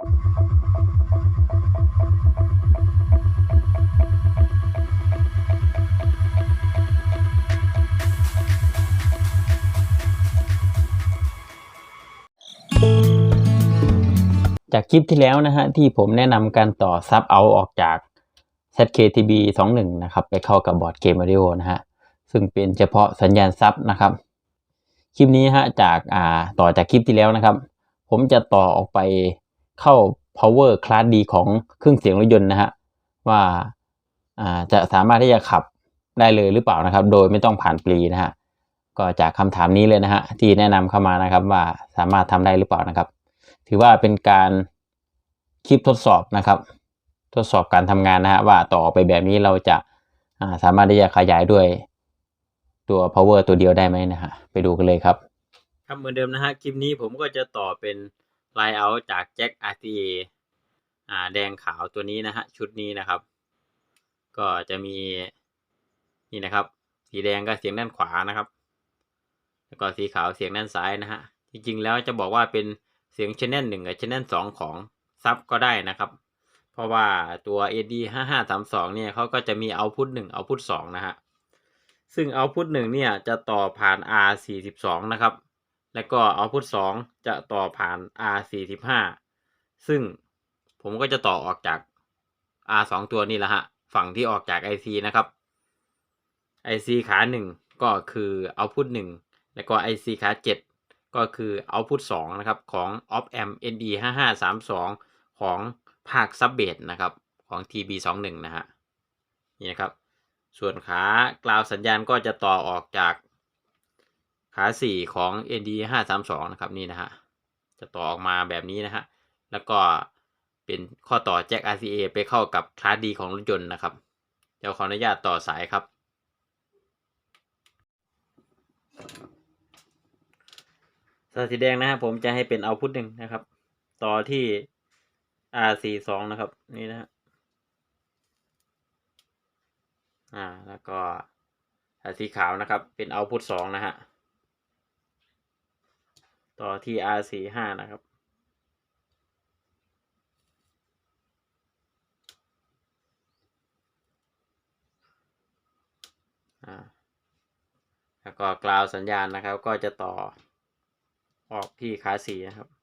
จากคลิปที่แล้วนะฮะที่ผมแนะนำการต่อซับเอาออกจาก ZKTB 21 นะครับ ไปเข้ากับบอร์ดเกม Audio นะฮะ ซึ่งเป็นเฉพาะสัญญาณซับนะครับ คลิปนี้ฮะจากอ่าต่อจากคลิปที่แล้วนะครับ ผมจะต่อออกไป เข้า power class D ของเครื่องเสียงรถยนต์นะฮะว่าจะสามารถที่จะขับได้เลยหรือเปล่านะครับ โดยไม่ต้องผ่านปรีนะฮะก็จากคำถามนี้เลยนะฮะที่แนะนำเข้ามานะครับว่าสามารถทำได้หรือเปล่านะครับ ถือว่าเป็นการคลิปทดสอบนะครับ ทดสอบการทำงานนะฮะว่าต่อไปแบบนี้เราจะาสามารถที่จะขยายด้วยตัว power ตัวเดียวได้ไหมนะฮะไปดูกันเลยครับครับเหมือนเดิมนะฮะคลิปนี้ผมก็จะต่อเป็น line out จากแจ็ค RCA อ่าแดงขาวตัวนี้นะฮะชุดนี้นะครับ ก็จะมีนี่นะครับ สีแดงก็เสียงด้านขวานะครับ แล้วก็สีขาวเสียงด้านซ้ายนะฮะจริงๆแล้วจะบอกว่าเป็นเสียงชแนลหนึ่งกับชแนลสองของซับก็ได้นะครับ เพราะว่าตัว AD 5 5 3 2เนี่ยเขาก็จะมีเอาพุทหนึ่งเอาพุทสองนะฮะซึ่งเอาพุทหนึ่งเนี่ยจะต่อผ่าน R 4 2 นะครับ แล้วก็เอาพุทสองจะต่อผ่าน R 4 5ซึ่งผมก็จะต่อออกจาก R 2ตัวนี่แหละฮะ ฝั่งที่ออกจาก IC นะครับ IC ขาหนึ่งก็คือเอาพุทหนึ่งแล้วก็ IC ขาเจ็ดก็คือเอาพุทสองนะครับของ Op Amp ND 5 5 3 2ของภาคซับเบสนะครับของ TB 2 1นะฮะนี่นะครับ ส่วนขากราวสัญญาณก็จะต่อออกจาก ขาสี่ของ ND 5 3 2นะครับนี่นะฮะจะต่อออกมาแบบนี้นะฮะแล้วก็เป็นข้อต่อแจ็ค RCA ไปเข้ากับคลาสดีของรถยนต์นะครับเดี๋ยวขออนุญาตต่อสายครับ สายสีแดงนะครับผมจะให้เป็นเอาพุทหนึ่งนะครับ ต่อที่ R สี่สองนะครับ นี่นะฮะอ่าแล้วก็สีขาวนะครับ เป็นเอาพุทสองนะฮะ ต่อที่ R สี่ห้านะครับอ่าแล้วก็กล่าวสัญญาณนะครับ ก็จะต่อออกที่ขาสีนะครับ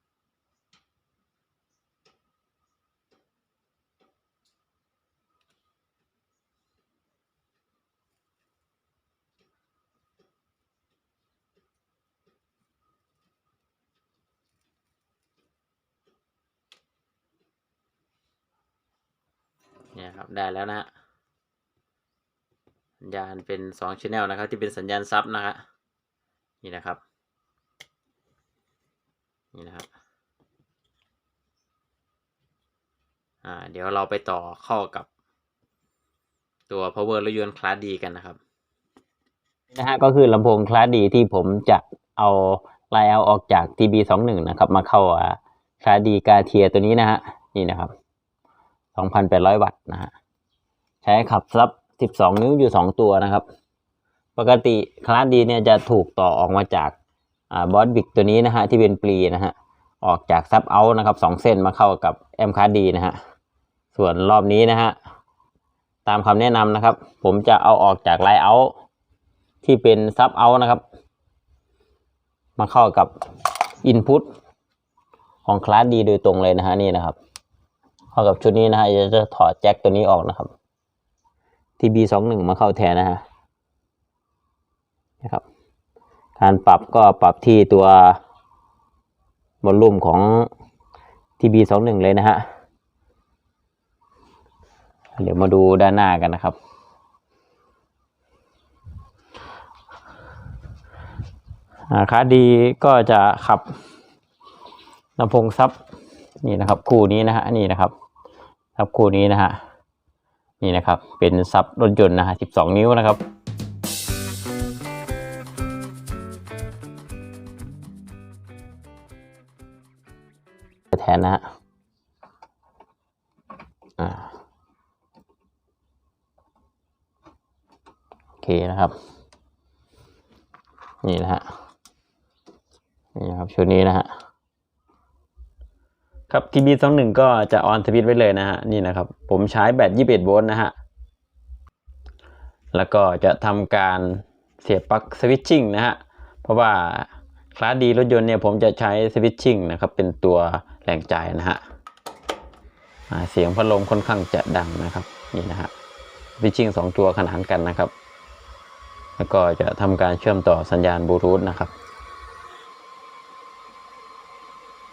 เนี่ยครับได้แล้วนะฮะสัญญาณเป็นสองชแนลนะครับ ที่เป็นสัญญาณซับนะฮะนี่นะครับ นี่นะครับอ่าเดี๋ยวเราไปต่อเข้ากับตัว power รถยนต์คลาสดีกันนะครับนะฮะก็คือลำโพงคลาสดีที่ผมจะเอาไลเอาออกจาก TB 2 1 นะครับ มาเข้าคลาสดีกาเทียตัวนี้นะฮะนี่นะครับ 2,800 วัตต์นะฮะใช้ขับซับ 12 นิ้วอยู่ 2 ตัวนะครับ ปกติคลาสดีเนี่ยจะถูกต่อออกมาจากอ่าบอสบิกตัวนี้นะฮะที่เป็นปลีนะฮะออกจากซับเอาท์นะครับสองเส้นมาเข้ากับแอมคาร์ดีนะฮะส่วนรอบนี้นะฮะตามคำแนะนำนะครับ ผมจะเอาออกจากไลเอาท์ที่เป็นซับเอาท์นะครับ มาเข้ากับอินพุตของคลาสดีโดยตรงเลยนะฮะนี่นะครับ เข้ากับชุดนี้นะฮะจะถอดแจ็คตัวนี้ออกนะครับ TB สองหนึ่งมาเข้าแทนนะฮะนะครับ การปรับก็ปรับที่ตัววอลลุ่มของ TB สองหนึ่งเลยนะฮะเดี๋ยวมาดูด้านหน้ากันนะครับอาขาดีก็จะขับลำโพงซับนี่นะครับ คู่นี้นะฮะนี่นะครับ ซับคู่นี้นะฮะนี่นะครับเป็นซับรถยนต์นะฮะ12 นิ้วนะครับแทนนะฮะอ่าโอเคนะครับ นี่นะฮะนี่นะครับชุดนี้นะฮะ ครับ TB 2 1ก็จะออนสวิตช์ไว้เลยนะฮะนี่นะครับผมใช้แบต21โวลต์นะฮะแล้วก็จะทำการเสียบปลั๊กสวิตชิ่งนะฮะเพราะว่าคลาสดีรถยนต์เนี่ยผมจะใช้สวิตชิ่งนะครับเป็นตัวแรงจ่ายนะฮะเสียงพัดลมค่อนข้างจะดังนะครับนี่นะฮะสวิตชิ่งสองตัวขนานกันนะครับ แล้วก็จะทำการเชื่อมต่อสัญญาณบลูทูธนะครับ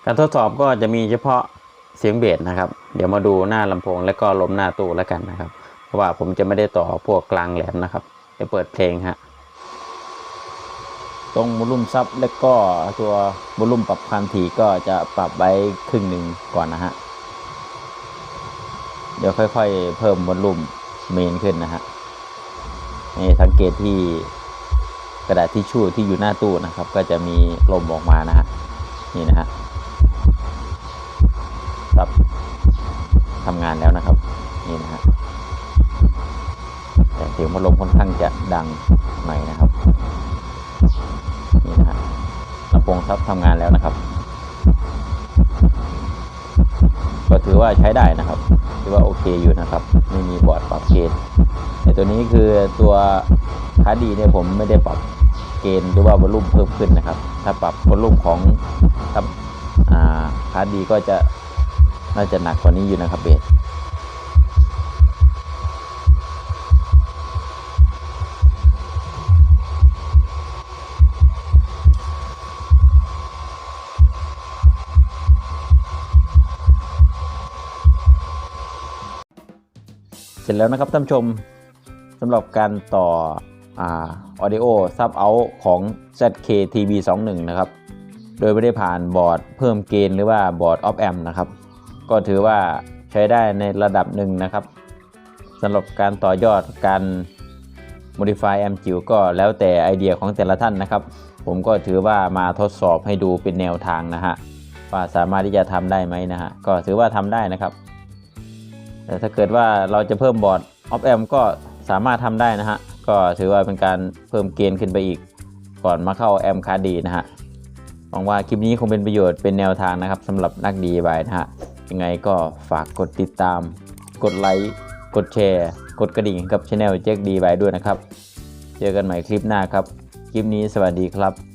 การทดสอบก็จะมีเฉพาะเสียงเบสนะครับ เดี๋ยวมาดูหน้าลำโพงและก็ลมหน้าตู้แล้วกันนะครับ เพราะว่าผมจะไม่ได้ต่อพวกกลางแหลมนะครับจะเปิดเพลงฮะตรงวอลลุ่มซับและก็ตัววอลลุ่มปรับความถี่ก็จะปรับไว้ครึ่งหนึ่งก่อนนะฮะเดี๋ยวค่อยๆ เพิ่มวอลลุ่มเมนขึ้นนะฮะนี่สังเกตที่กระดาษทิชชู่ที่อยู่หน้าตู้นะครับ ก็จะมีลมออกมานะฮะนี่นะฮะซับทำ งานแล้วนะครับ นี่นะฮะแต่เสียงพัดลมค่อนข้างจะดังหน่อยนะครับ นี่นะฮะลำโพงซับทำงานแล้วนะครับ ก็ถือว่าใช้ได้นะครับ ถือว่าโอเคอยู่นะครับไม่มีบอร์ดปรับเกณฑ์แต่ตัวนี้คือตัวคาดีเนี่ยผมไม่ได้ปรับเกณฑ์หรือว่าวอลลุ่มเพิ่มขึ้นนะครับ ถ้าปรับวอลลุ่มของครับอ่าดีก็จะ น่าจะหนักกว่านี้อยู่นะครับเบสเสร็จแล้วนะครับท่านผู้ชมสำหรับการต่ออ่า audio sub out ของ ZK TV 21 นะครับ โดยไม่ได้ผ่านบอร์ดเพิ่มเกณฑ์หรือว่าบอร์ด op amp นะครับ ก็ถือว่าใช้ได้ในระดับหนึ่งนะครับสำหรับการต่อยอดการ modify amp จิ๋วก็แล้วแต่ไอเดียของแต่ละท่านนะครับ ผมก็ถือว่ามาทดสอบให้ดูเป็นแนวทางนะฮะว่าสามารถที่จะทำได้ไหมนะฮะก็ถือว่าทำได้นะครับ แต่ถ้าเกิดว่าเราจะเพิ่มบอร์ดออฟแอมก็สามารถทำได้นะฮะก็ถือว่าเป็นการเพิ่มเกณฑ์ขึ้นไปอีก ก่อนมาเข้าแอมคาดีนะฮะหวังว่าคลิปนี้คงเป็นประโยชน์เป็นแนวทางนะครับสำหรับนักดีบายนะฮะ ยังไงก็ฝากกดติดตาม กดไลค์ กดแชร์ กดกระดิ่งให้กับช anel แจ็คดีไว้ด้วยนะครับ เจอกันใหม่คลิปหน้าครับ คลิปนี้สวัสดีครับ